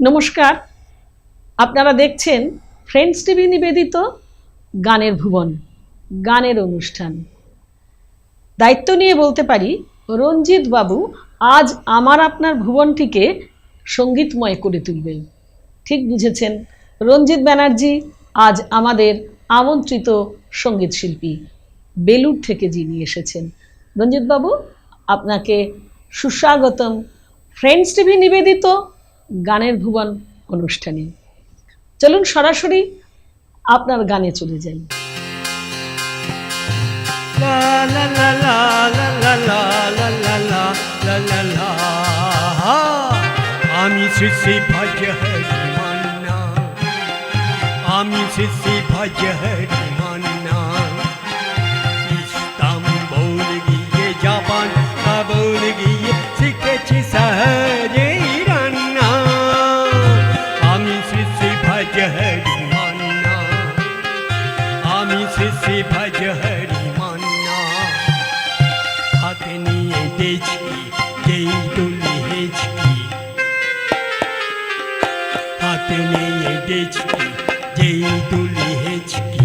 নমস্কার। আপনারা দেখছেন ফ্রেন্ডস টিভি নিবেদিত গানের ভুবন, গানের অনুষ্ঠান। দায়িত্ব নিয়ে বলতে পারি, রঞ্জিত বাবু আজ আমার আপনার ভুবনটিকে সঙ্গীতময় করে তুলবে। ঠিক বুঝেছেন, রঞ্জিত ব্যানার্জি আজ আমাদের আমন্ত্রিত সংগীত শিল্পী বেলুর থেকে যিনি এসেছেন। রঞ্জিত বাবু, আপনাকে সুস্বাগতম। ফ্রেন্ডস টিভি নিবেদিত গানের ভুবন অনুষ্ঠানে চলুন সরাসরি আপনার গানে চলে যাই আমি ভজ হরি মান্না আমি ভজ হরি নিয়ে ডেচকি যেই তুলি হেচকি।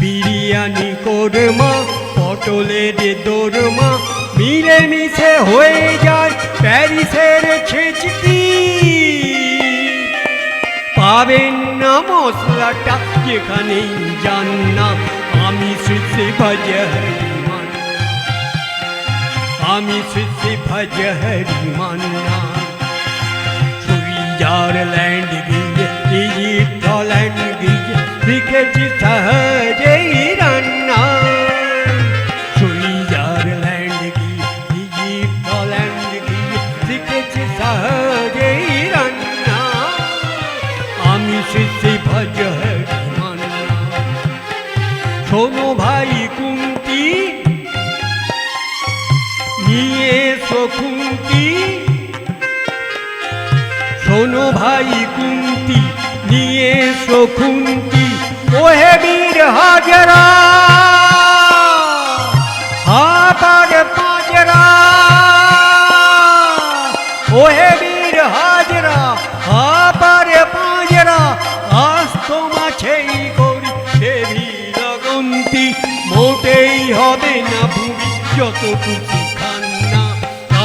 বিরিয়ানি কোরমা, পটলের দোরমা, মিলে মিশে হয়ে যায় প্যারিসের ছেচকি পাবেন না মশলাটা, যেখানেই যান না, আমি হরি মান্না আমি শিশি ভজ হরি মান্না সুইজারল্যান্ড গিয়ে acredita.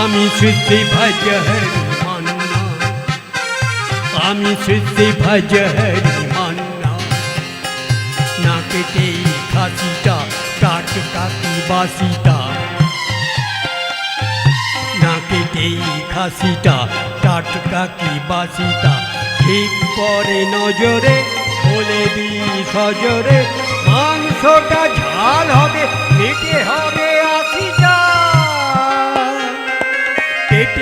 আমি হরি মান্না। আমি হরি মান্না। না খাসিটা কাট কাকি বাসিটা। না খাসিটা কাট কাকি বাসিটা। ঠিক পরে নজরে, বলে সজরে, মাংসটা ঝাল হবে হবে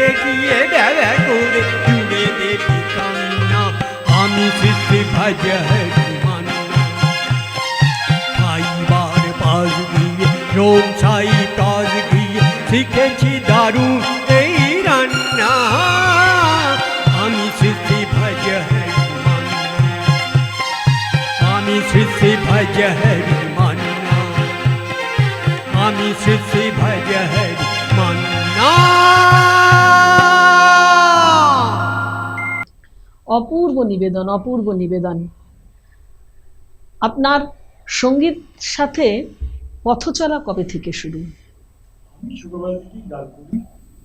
পেটে গিয়ে ব্যবহা করে জুড়ে দেবি কান্না। আমি শিশি ভাজ খাইবার পাশ গিয়ে রোম ছাই কাজ গিয়ে শিখেছি দারুণ এই রান্না। আমি শিশি ভাজ আমি শিশি ভাজ আমি শিশি ভাজ অপূর্ব নিবেদন অপূর্ব নিবেদন। আপনার সংগীত সাথে পথ চলা কবে থেকে শুরু?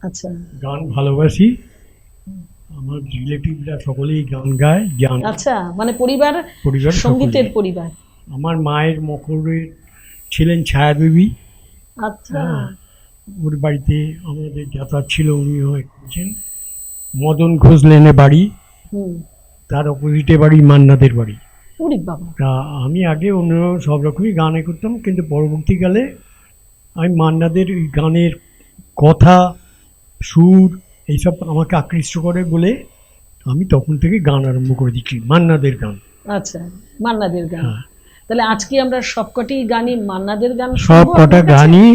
আচ্ছা। গান ভালোবাসি। আমার রিলেটিভরা সকলেই গান গায় গান আচ্ছা মানে পরিবার পরিবার সঙ্গীতের পরিবার। আমার মায়ের মকরের ছিলেন ছায়াদেবী। আচ্ছা। হ্যাঁ। ওর বাড়িতে আমাদের যাতায়াত ছিল উনি হয়ে করেছেন মদন ঘোষ লেনে বাড়ি। তার অপোজিটে বাড়ি মান্নাদের বাড়ি। বাবা। তা আমি আগে অন্য সব রকমই গানে করতাম কিন্তু পরবর্তীকালে আমি মান্নাদের ওই গানের কথা সুর এইসব আমাকে আকৃষ্ট করে বলে আমি তখন থেকে গান আরম্ভ করে দিচ্ছি মান্নাদের গান। আচ্ছা মান্নাদের গান। হ্যাঁ। তাহলে আজকে আমরা সবকটি গানই মান্নাদের গান সব শুনব কটা আপনার গানই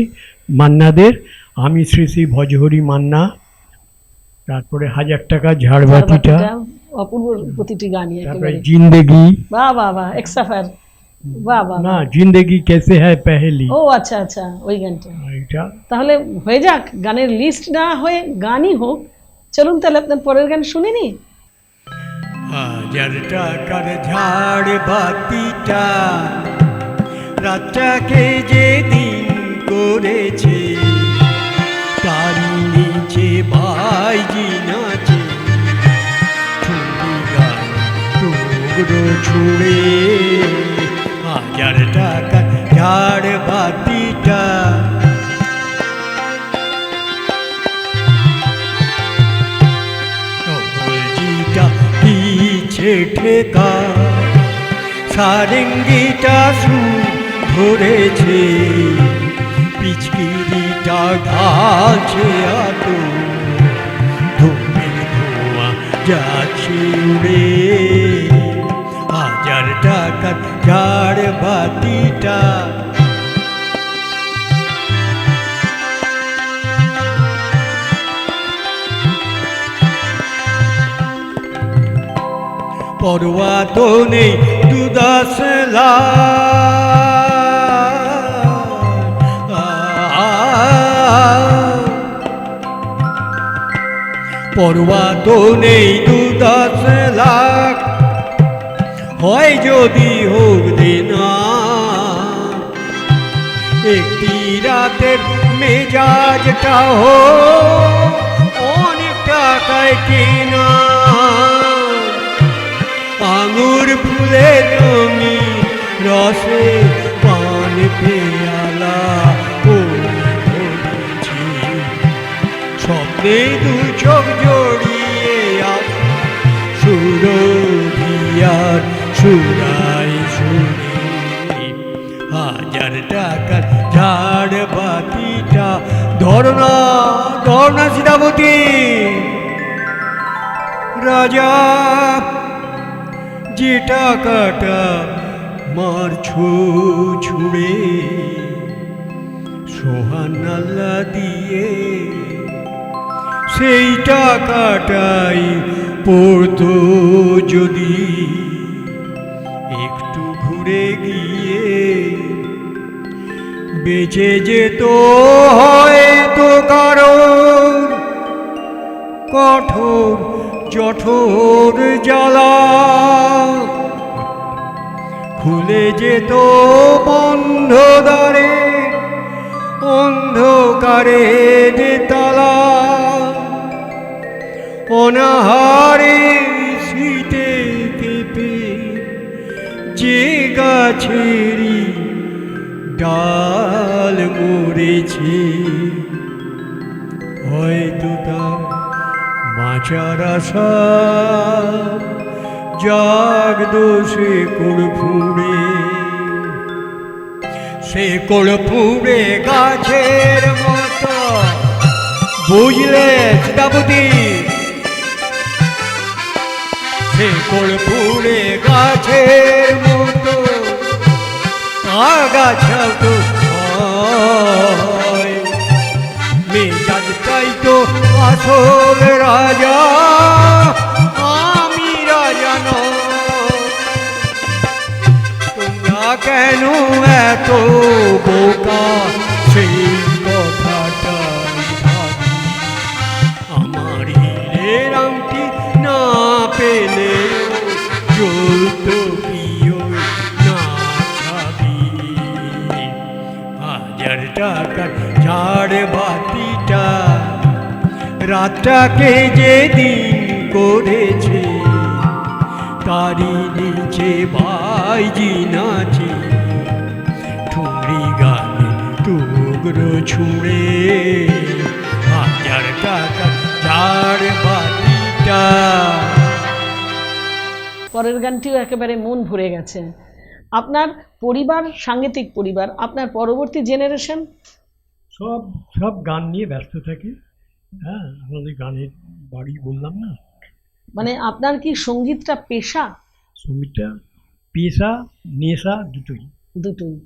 মান্নাদের আমি শ্রী শ্রী ভজহরি মান্না তারপরে হাজার টাকা ঝাড়বাতিটা, অপূর্ব প্রতিটি গানই একেবারে। জিন্দেগি বাহ বাহ বাহ এক্সাফার বাহ বাহ না জিন্দেগি কেসে হ্যায় পেহেলি। ও আচ্ছা আচ্ছা ওই গানটা। তাহলে হয়ে যাক গানের লিস্ট না হয়ে গানই হোক। চলুন তাহলে আপনার পরের গান শুনে নি হাজার টাকার ঝাড় বাতিটা রাতটাকে যে দিন করেছে তারই নিচে ভাইজি ছুড়ে। হাজার টাকার ঝাড় বাতিটা। ঠেকা, সারেঙ্গিটা সুর ধরেছে। পিচকিরিটা ঢালছে আত ধূমের ধোঁয়া যাচ্ছে উড়ে। হাজার টাকার ঝাড় বাতিটা। পরোয়া তো নেই দুদাস পরোয়া তো নেই দুদাস লাখ হয় যদি হোক দেনা। একটি রাতের মেজাজটা হো অনেক টাকায় কেনা। আঙুর ফুলের রঙি রসে পান পেয়ালা স্বপ্নে দু সুরাই সুরে হাজার টাকার ঝাড় বাতিটা ধরনা ধরনা সীতাবতী রাজা, যে টাকাটা মারছো ছুড়ে সোহান আল্লাহ দিয়ে, সেই টাকাটাই পড়তো যদি। বেঁচে যেত হয়তো কারণ কঠোর, জঠোর জ্বালা। খুলে যেত বন্ধ দ্বারে অন্ধকারে তালা। অনাহারে শীতে কেঁপে যে গাছেরই ডাল মরেছে হয়তো তার বাঁচার আশা জাগ দোষে ফুড়ে সে কোড় ফুড়ে গাছের মতো। বুঝলে সীতাপতি সে কোড় ফুড়ে গাছের মতো। আসল রাজা, আমি রাজা। তোমরা কেন এত বোকা? সেই কথাটাই ভাবি। আমার আংটি না পেলে চলত প্রিয় না ছাবি রাতটাকে যে দিন করেছে তারি নিচে ভাইজি নাচে। ঠুংরি গানে টুকরো ছুঁড়ে হাজার টাকা ঝাড় বাতিটা। পরের গানটিও একেবারে মন ভরে গেছে। আপনার পরিবার সাংগীতিক পরিবার আপনার পরবর্তী জেনারেশন সব সব গান নিয়ে ব্যস্ত থাকে। হ্যাঁ আমাদের গানের বাড়ি বললাম না। মানে আপনার কি সঙ্গীতটা পেশা? সঙ্গীতটা পেশা নেশা দুটোই। দুটোই।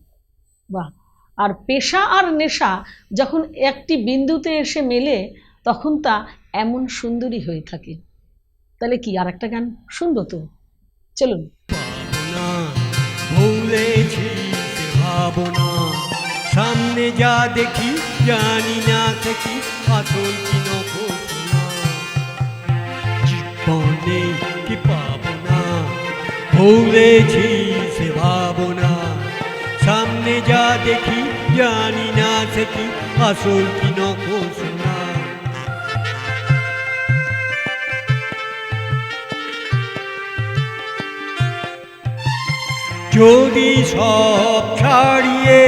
বাহ। আর পেশা আর নেশা যখন একটি বিন্দুতে এসে মেলে তখন তা এমন সুন্দরী হয়ে থাকে। তাহলে কি আর একটা গান শুনব তো? চলুন। সামনে যা দেখি জানি না থেকে ভুলেছি সে ভাবনা সামনে যা দেখি জানি না সে কি আসল কি যদি সব ছাড়িয়ে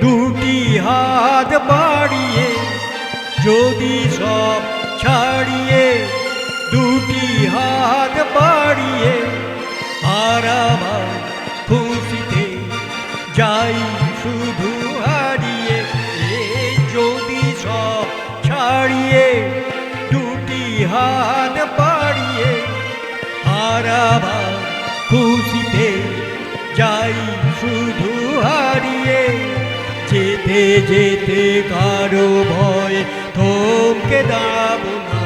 দুটি হাত বাড়িয়ে যদি সব ছাড়িয়ে দুটি হাত বাড়িয়ে হারাবার খুশিতে যাই শুধু হারিয়ে, এ যদি সব ছাড়িয়ে দুটি হাত বাড়িয়ে হারাবার খুশিতে যাই শুধু হারিয়ে, যেতে যেতে কারও ভয় থমকে দাঁড়াবো না।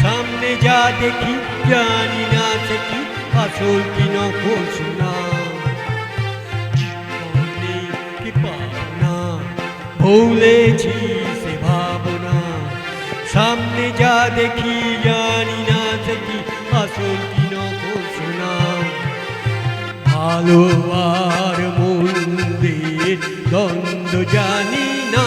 সামনে যা দেখি জানি না কি আসল কি নকল শোনা কি ভুলেছি সে ভাবনা। সামনে যা দেখি, জানি না কি আসল কি নকল শোনা ভালো আর মন্দের দ্বন্দ্ব জানি না।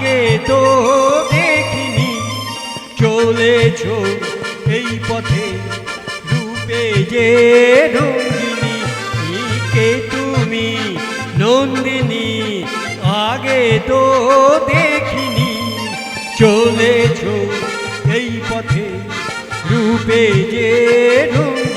আগে তো দেখিনি। চলেছ এই পথে রূপে যে রঙ্গিনী। কে তুমি নন্দিনী, আগে তো দেখিনি। চলেছ এই পথে রূপে যে রঙ্গিনী।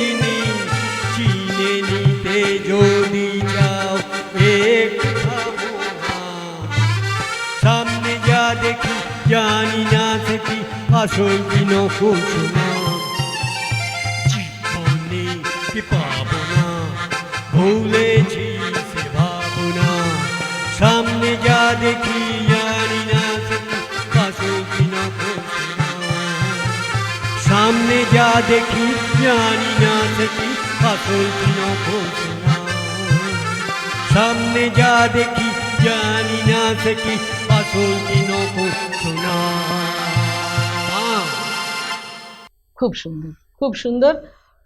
জানি না সে কি আসল শোনা জীবনে কি পাবো না? ভুলেছি সে ভাবনা। সামনে যা দেখি জানি না সে কি আসল শোনা সামনে যা দেখি জানি না সে কি আসল কি সামনে যা দেখি জানি না সে কি খুব সুন্দর খুব সুন্দর।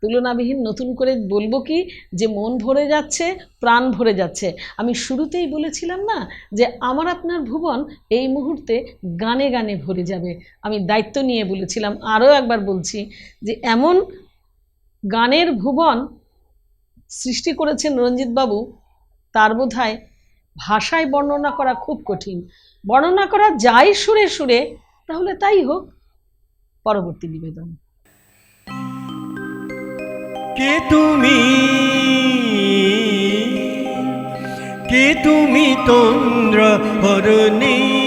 তুলনাবিহীন নতুন করে বলব কি, যে মন ভরে যাচ্ছে, প্রাণ ভরে যাচ্ছে। আমি শুরুতেই বলেছিলাম না যে আমার আপনার ভুবন এই মুহূর্তে গানে গানে ভরে যাবে। আমি দায়িত্ব নিয়ে বলেছিলাম, আরও একবার বলছি যে এমন গানের ভুবন সৃষ্টি করেছেন রঞ্জিতবাবু, তার বোধহয় ভাষায় বর্ণনা করা খুব কঠিন। বর্ণনা করা যায় সুরে সুরে, তাহলে তাই হোক। পরবর্তী নিবেদন। কে তুমি? কে তুমি তন্দ্র হরণী?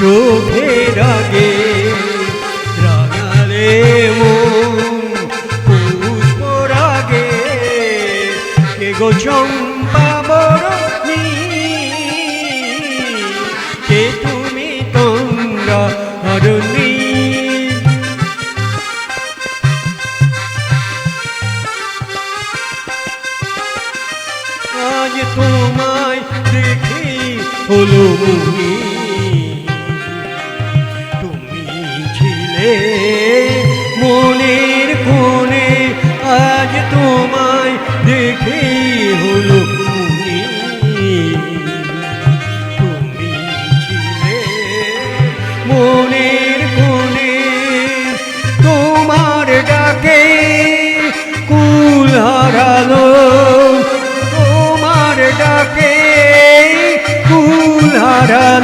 চোখের আগে কে গো চম্পা বরণী কে তুমি তোমরা হরণী আজ তোমায় দেখি হলো তুমি ছিলে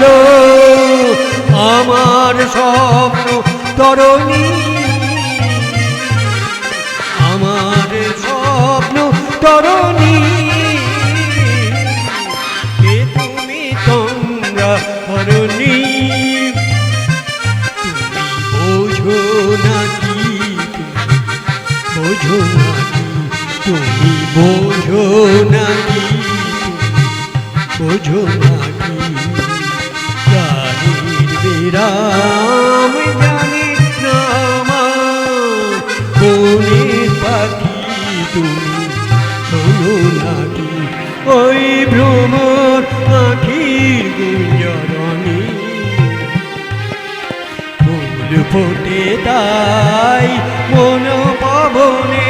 গেল আমার স্বপ্ন তরণী। আমার স্বপ্ন তরণী। কে তুমি তোমরা তরণী বোঝো না কি? বোঝো না তুমি বোঝো না কি? বোঝো না বিরাম জানি নামা বনের পাখি তুমি শোনো নাকি? ওই ভ্রমর আখির গুঞ্জরণী ফুল ফোটে তাই মন পাবনে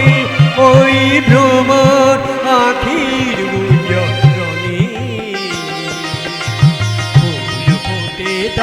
ওই ভ্রমর আখির গুঞ্জরণী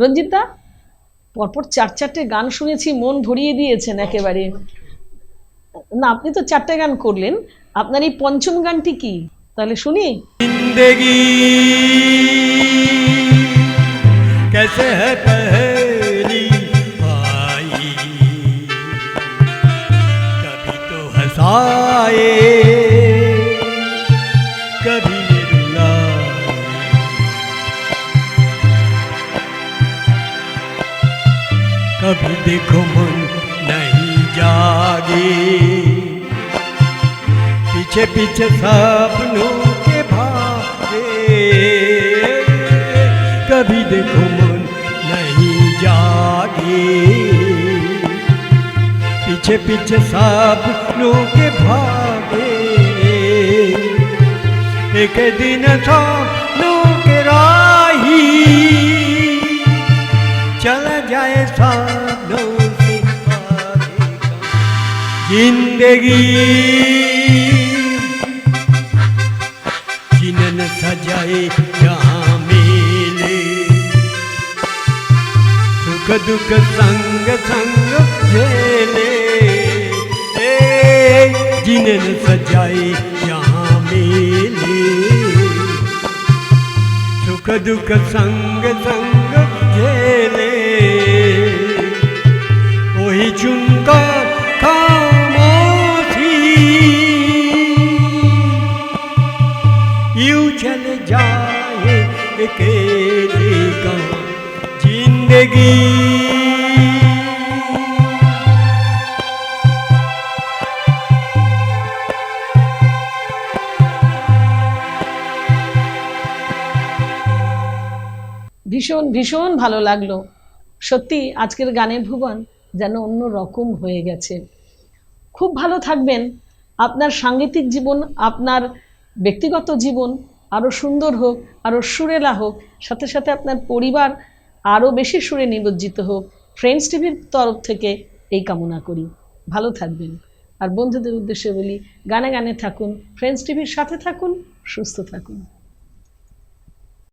রঞ্জিতা পরপর চার চারটে গান শুনেছি মন ভরিয়ে দিয়েছেন একেবারে। না আপনি তো চারটে গান করলেন। আপনার এই পঞ্চম গানটি কি? তাহলে শুনি। कैसे है पहली आई। कभी तो हंसाए, कभी कभी देखो मन नहीं जागे। पीछे पीछे सपनों के भागे। कभी देखो मन पीछे पीछे सपनों के भागे। एक दिन सपनों के राही। चला जाए का ज़िंदगी। जिनन सजाए यहाँ मेले। सुख दुख संग संग संग झेले ए, जिनन सजाए यहाँ मेले। सुख दुख संग संग झेले वही चुनका चल जाए अकेले ज़िंदगी। ভীষণ ভীষণ ভালো লাগল। সত্যি, আজকের গানের ভুবন যেন অন্য রকম হয়ে গেছে। খুব ভালো থাকবেন। আপনার সাংগীতিক জীবন, আপনার ব্যক্তিগত জীবন আরও সুন্দর হোক আরও সুরেলা হোক, সাথে সাথে আপনার পরিবার আরও বেশি সুরে নিমজ্জিত হোক। ফ্রেন্ডস টিভির তরফ থেকে এই কামনা করি। ভালো থাকবেন। আর বন্ধুদের উদ্দেশ্যে বলি, গানে গানে থাকুন ফ্রেন্ডস টিভির সাথে থাকুন, সুস্থ থাকুন।